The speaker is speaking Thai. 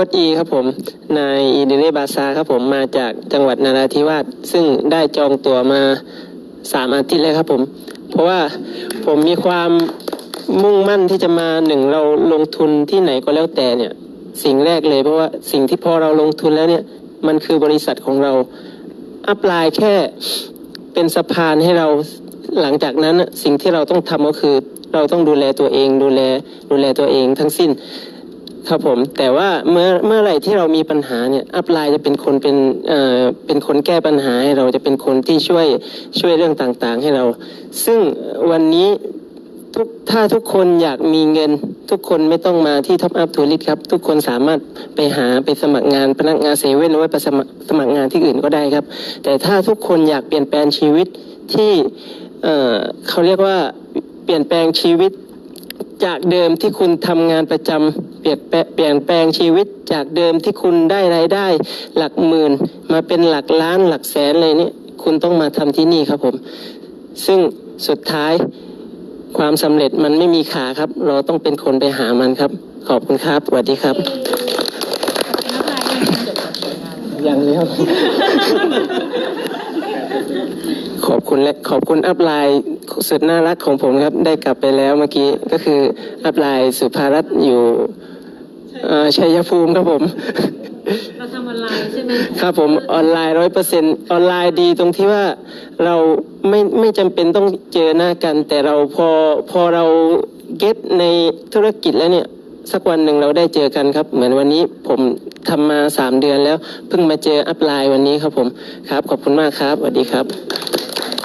ค้ชอีครับผม นายอีเดเรบาซาครับผมมาจากจังหวัดนาราธิวาสซึ่งได้จองตั๋วมาสามอาทิตย์แล้วครับผม เพราะว่าผมมีความมุ่งมั่นที่จะมาหนึ่งเราลงทุนที่ไหนก็แล้วแต่เนี่ย สิ่งแรกเลยเพราะว่าสิ่งที่พอเราลงทุนแล้วเนี่ย มันคือบริษัทของเรา อัพไลน์แค่เป็นสะพานให้เราหลังจากนั้นสิ่งที่เราต้องทำก็คือ เราต้องดูแลตัวเอง ดูแลดูแลตัวเองทั้งสิ้น ครับผมแต่ว่าเมื่อเมื่อไหร่ที่เรามีปัญหาเนี่ยอัพไลน์จะเป็นคนเป็นเอ่อเป็นคนแก้ปัญหาให้เราจะเป็นคนที่ช่วยช่วยเรื่องต่างๆ ให้เรา ซึ่งวันนี้ทุกถ้าทุกคนอยากมีเงิน ทุกคนไม่ต้องมาที่ท็อปอัพทัวริสครับ ทุกคนสามารถไปหาไปสมัครงานพนักงานเซเว่นหรือว่าไปสมัครสมัครงานที่อื่นก็ได้ครับ แต่ถ้าทุกคนอยากเปลี่ยนแปลงชีวิตที่เอ่อเขาเรียกว่าเปลี่ยนแปลงชีวิตจากเดิมที่คุณทำงานประจำ เปลี่ยนแปลเปลี่ยนแปลงชีวิตจากเดิมที่คุณได้รายได้ หลักหมื่น มาเป็นหลักล้านหลักแสนเลยเนี่ยคุณต้องมาทำที่นี่ครับผม ซึ่งสุดท้ายความสำเร็จมันไม่มีขาครับ เราต้องเป็นคนไปหามันครับ ขอบคุณครับสวัสดีครับยังเลยครับขอบคุณและขอบคุณอัพไลน์สุดน่ารักของผมครับ ได้กลับไปแล้วเมื่อกี้ก็คืออัพไลน์สุภารัตน์อยู่เอ่อ ชัยภูมิครับผมเราทำออนไลน์ใช่ไหมครับผมออนไลน์ร้อยเปอร์เซ็นออนไลน์ดีตรงที่ว่าเราไม่ไม่จำเป็นต้องเจอหน้ากัน แต่เราพอพอเราเก็ตในธุรกิจแล้วเนี่ยสักวันหนึ่งเราได้เจอกันครับ เหมือนวันนี้ผมทำมาสามเดือนแล้ว เพิ่งมาเจออัพไลน์วันนี้ครับผมครับ ขอบคุณมากครับสวัสดีครับ